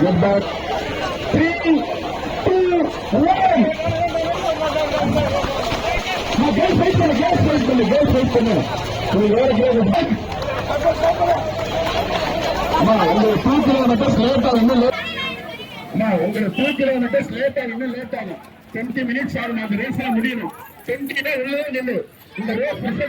Get back. Three, two, one. Case fight பண்ணு case fight பண்ணு case fight பண்ணு நீ வேற கேஸ் அம்மா உங்களை தூக்கில மட்டும் லேட் ஆகும் இன்னும் லேட் அம்மா உங்களை தூக்கில மட்டும் லேட் ஆகும் இன்னும் லேட் ஆகும் டுவெண்ட்டி மினிட்ஸ் ஆகும்? அந்த ரேஸ் முடியணும். டுவெண்ட்டி உள்ளே நில்லு. இந்த ரேஸ் வேற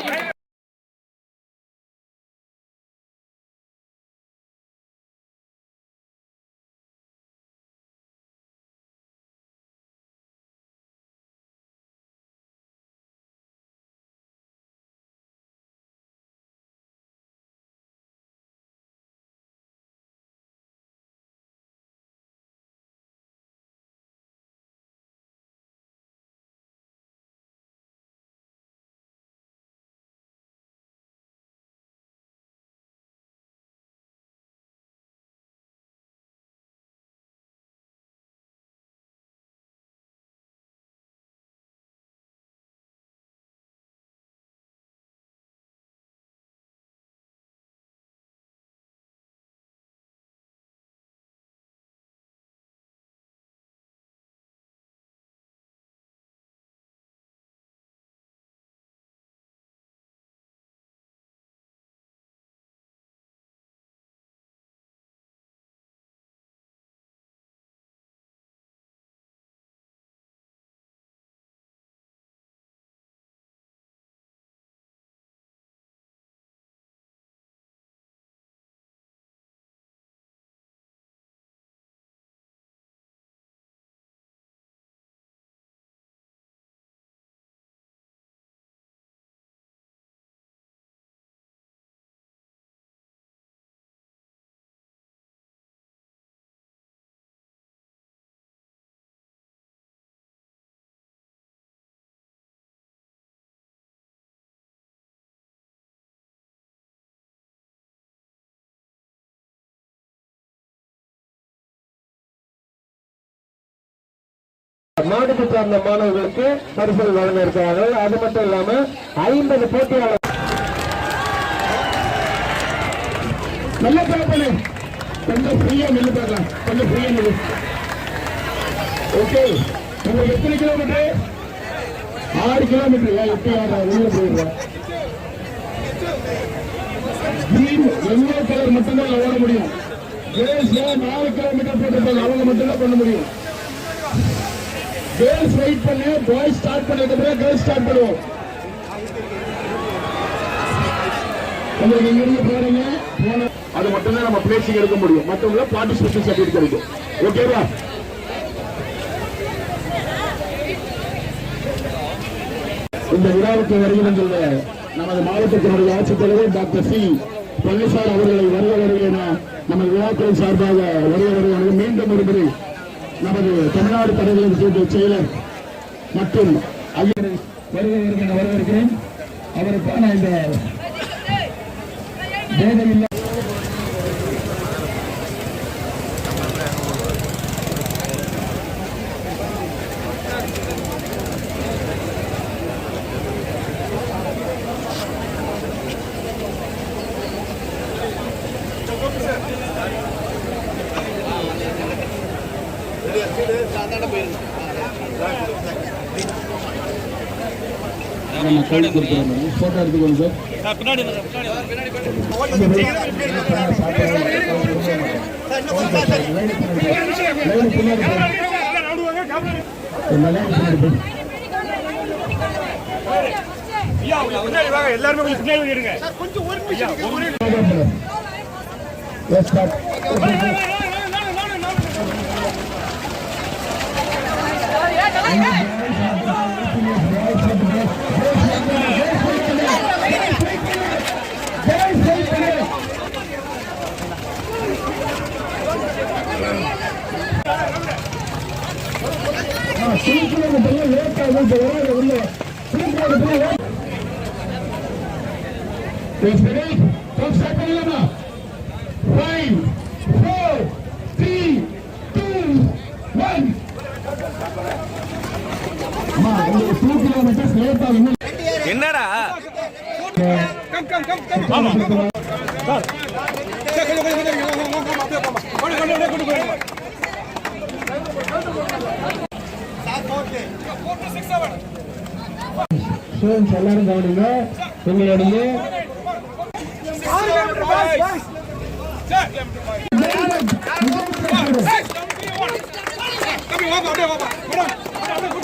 மாவட்டத்தை சார்ந்த மாணவர்களுக்கு பரிசுகள் வழங்க இருக்கிறார்கள் அது மட்டும் இல்லாம ஐம்பது போட்டியாளர் நல்ல பார்ப்பது கொஞ்சம் ஃப்ரீயா நின்று பார்க்கலாம். கொஞ்சம் ஃப்ரீயா நின்று ஓகே உங்களுக்கு எத்தனை கிலோமீட்டர் ஆறு கிலோமீட்டர் எப்படி உள்ள போயிடுறோம் எல்லோ கலர் மட்டும்தான் ஓட முடியும். நாலு கிலோமீட்டர் போட்டிருப்பாங்க அவங்க மட்டும்தான் பண்ண முடியும். கேர்ள்ஸ் வெயிட் பண்ணு பாய்ஸ் ஸ்டார்ட் பண்ணதுக்கு கேர்ள்ஸ் ஸ்டார்ட் பண்ணுவோம். அது மட்டும் தான் நம்ம பிளேசிங் எடுக்க முடியும். மற்றவங்கள பார்ட்டிசிபேஷன் சர்டிஃபிகேட் கிடைக்கும். ஓகேவா இந்த விழாவுக்கு வருகின்ற நமது மாவட்டத்தினுடைய ஆட்சித்தலைவர் டாக்டர் சி. பழனிசாமி அவர்களை வருக வருக என நமது விழாக்களின் சார்பாக வருக வருக மீண்டும் ஒரு முறை நமது தமிழ்நாடு படைகளின் கூட்டு செயலர் மற்றும் வருகிறேன் வரவேற்கிறேன் அவருக்கான இந்த நம்ம கை கொடுக்குறோம் போட்டோ எடுத்துக்கோங்க சார் பின்னாடி வாங்க, பின்னாடி வாங்க. ஐயா, அவங்க பின்னாடி வாங்க, எல்லாருமே கொஞ்சம் பின்னாடி வந்து இருங்க. ஐயா, ஒரு நிமிஷம். Let's finish. Yes, ready? Folks, start பண்ணிடலாமா? Five, four, three, two, one. அம்மா, உங்களுக்கு two kilometers late ஆகும். இன்னும் என்னடா கம் கம் கம் கம் ஆமா சார் சரி கொஞ்சம் கொஞ்சம் கொஞ்சம் வாங்க வாங்க அப்படியே போமா கொண்டு கொண்டு கொண்டு கொண்டு கொண்டு students எல்லாரும் கவனிங்க உங்களுடைய அப்படியே வாப்பா அப்படியே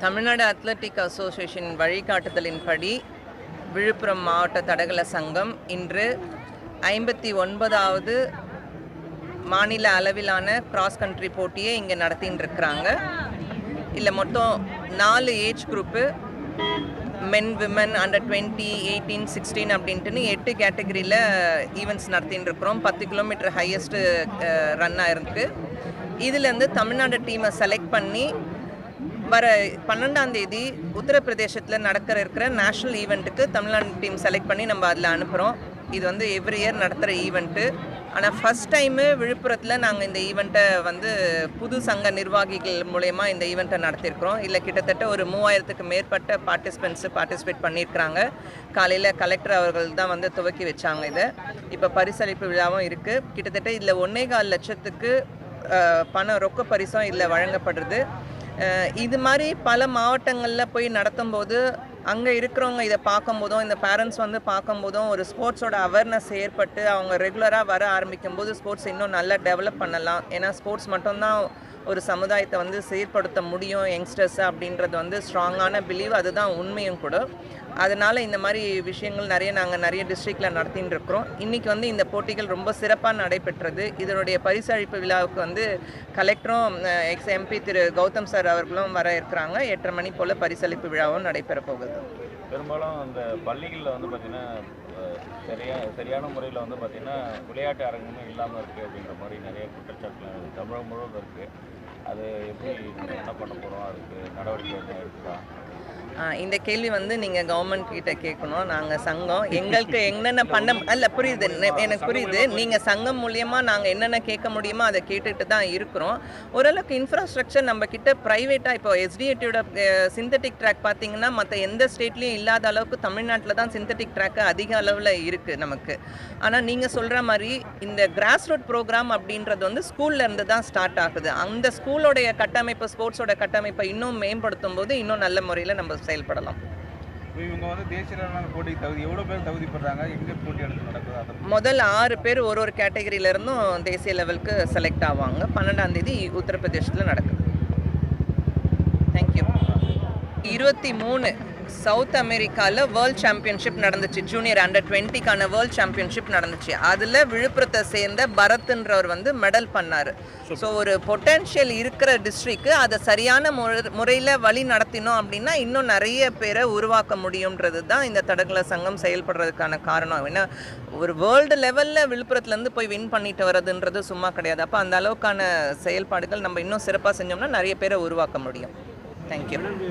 தமிழ்நாடு அத்லட்டிக் அசோசியேஷன் வழிகாட்டுதலின்படி விழுப்புரம் மாவட்ட தடகள சங்கம் இன்று ஐம்பத்தி ஒன்பதாவது மாநில அளவிலான கிராஸ் கண்ட்ரி போட்டியை இங்கே நடத்தின்னு இருக்கிறாங்க இல்லை மொத்தம் நாலு age group men women under twenty eighteen sixteen அப்படின்ட்டுன்னு எட்டு கேட்டகரியில் ஈவெண்ட்ஸ் நடத்தின்னு இருக்கிறோம் பத்து கிலோமீட்டர் ஹையஸ்ட்டு ரன் ஆயிருக்கு. இதுலேருந்து தமிழ்நாடு டீமை செலக்ட் பண்ணி வர பன்னெண்டாம் தேதி உத்தரப்பிரதேசத்தில் நடக்கிற இருக்கிற நேஷ்னல் ஈவெண்ட்டுக்கு தமிழ்நாடு டீம் செலக்ட் பண்ணி நம்ம அதில் அனுப்புகிறோம் இது வந்து எவ்ரி இயர் நடத்துகிற ஈவெண்ட்டு ஆனால் ஃபஸ்ட் டைமு விழுப்புரத்தில் நாங்கள் இந்த ஈவெண்ட்டை வந்து புது சங்க நிர்வாகிகள் மூலயமா இந்த ஈவெண்ட்டை நடத்தியிருக்கிறோம். இல்லை கிட்டத்தட்ட ஒரு மூவாயிரத்துக்கு மேற்பட்ட பார்ட்டிசிபெண்ட்ஸு பார்ட்டிசிபேட் பண்ணியிருக்கிறாங்க. காலையில் கலெக்டர் அவர்கள் தான் வந்து துவக்கி வச்சாங்க இதை. இப்போ பரிசளிப்பு விழாவும் இருக்குது கிட்டத்தட்ட இதில் ஒன்றே கால் லட்சத்துக்கு பணம் ரொக்க பரிசும் இதில் வழங்கப்படுறது. இது மாதிரி பல மாவட்டங்களில் போய் நடத்தும்போது அங்கே இருக்கிறவங்க இதை பார்க்கும்போதும் இந்த பேரண்ட்ஸ் வந்து பார்க்கும்போதும் ஒரு ஸ்போர்ட்ஸோட அவேர்னஸ் ஏற்பட்டு அவங்க ரெகுலராக வர ஆரம்பிக்கும் போது ஸ்போர்ட்ஸ் இன்னும் நல்லா டெவலப் பண்ணலாம். ஏன்னா ஸ்போர்ட்ஸ் மட்டும்தான் ஒரு சமுதாயத்தை வந்து சீர்படுத்த முடியும் யங்ஸ்டர்ஸ் அப்படின்றது வந்து ஸ்ட்ராங்கான பிலீவ் அதுதான் உண்மையும் கூட. அதனால் இந்த மாதிரி விஷயங்கள் நிறைய நாங்கள் நிறைய டிஸ்ட்ரிக்டில் நடத்தின்னு இருக்கிறோம். இன்றைக்கி வந்து இந்த போட்டிகள் ரொம்ப சிறப்பாக நடைபெற்றது. இதனுடைய பரிசளிப்பு விழாவுக்கு வந்து கலெக்டரும் எக்ஸ் எம்பி திரு கௌதம் சார் அவர்களும் வர இருக்கிறாங்க. எட்டரை மணி போல் பரிசளிப்பு விழாவும் நடைபெற போகுது. பெரும்பாலும் அந்த பள்ளிகளில் வந்து பார்த்தீங்கன்னா சரியா சரியான முறையில் வந்து பார்த்தீங்கன்னா விளையாட்டு அரங்கமும் இல்லாமல் இருக்குது அப்படின்ற மாதிரி நிறைய குற்றச்சாட்டுகள் தமிழகம் முழுவதும் இருக்குது அது எப்படி என்ன பண்ண போகிறோம் அதுக்கு நடவடிக்கை எடுக்கலாம் இந்த கேள்வி வந்து நீங்கள் கவர்மெண்ட் கிட்ட கேட்கணும். நாங்கள் சங்கம். எங்களுக்கு என்னென்ன பண்ண அல்ல புரியுது. எனக்கு புரியுது. நீங்கள் சங்கம் மூலியமா நாங்கள் என்னென்ன கேட்க முடியுமோ அதை கேட்டுட்டு தான் இருக்கிறோம். ஓரளவுக்கு இன்ஃப்ராஸ்ட்ரக்சர் நம்ம கிட்ட ப்ரைவேட்டாக இப்போ எஸ்டிஎட்டியோட சிந்தட்டிக் ட்ராக் பார்த்தீங்கன்னா மற்ற எந்த ஸ்டேட்லேயும் இல்லாத அளவுக்கு தமிழ்நாட்டில் தான் சிந்தட்டிக் ட்ராக் அதிக அளவில் இருக்குது நமக்கு. ஆனால் நீங்கள் சொல்கிற மாதிரி இந்த கிராஸ் ரூட் ப்ரோக்ராம் அப்படின்றது வந்து ஸ்கூல்ல இருந்து தான் ஸ்டார்ட் ஆகுது. அந்த ஸ்கூலோடைய கட்டமைப்பு ஸ்போர்ட்ஸோட கட்டமைப்பை இன்னும் மேம்படுத்தும் போது இன்னும் நல்ல முறையில் நம்ம செயல்படலாம். இவங்க வந்து தேசிய போட்டிக்கு தகுதி எவ்வளோ பேர் தகுதிப்படுறாங்க எங்கே போட்டி எடுத்து நடக்குது? அதை முதல் ஆறு பேர் ஒரு ஒரு கேட்டகரியில இருந்தும் தேசிய லெவலுக்கு செலக்ட் ஆவாங்க. பன்னெண்டாம் தேதி உத்தரப்பிரதேசத்தில் நடக்குது. தேங்க்யூ இருபத்தி மூணு சவுத் அமெரிக்காவில் வேர்ல்ட் சாம்பியன்ஷிப் நடந்துச்சு. ஜூனியர் அண்டர் டுவெண்ட்டிக்கான வேர்ல்ட் சாம்பியன்ஷிப் நடந்துச்சு. அதில் விழுப்புரத்தை சேர்ந்த பரத்ன்றவர் வந்து மெடல் பண்ணார். ஸோ ஒரு பொட்டென்ஷியல் இருக்கிற டிஸ்ட்ரிக்ட் அதை சரியான முறையில் வழி நடத்தினோம் அப்படின்னா இன்னும் நிறைய பேரை உருவாக்க முடியுன்றது தான் இந்த தடகள சங்கம் செயல்படுறதுக்கான காரணம். ஏன்னா ஒரு வேர்ல்டு லெவலில் விழுப்புரத்துலேருந்து போய் வின் பண்ணிட்டு வர்றதுன்றது சும்மா கிடையாது. அப்போ அந்த அளவுக்கான செயல்பாடுகள் நம்ம இன்னும் சிறப்பாக செஞ்சோம்னா நிறைய பேரை உருவாக்க முடியும். தேங்க்யூ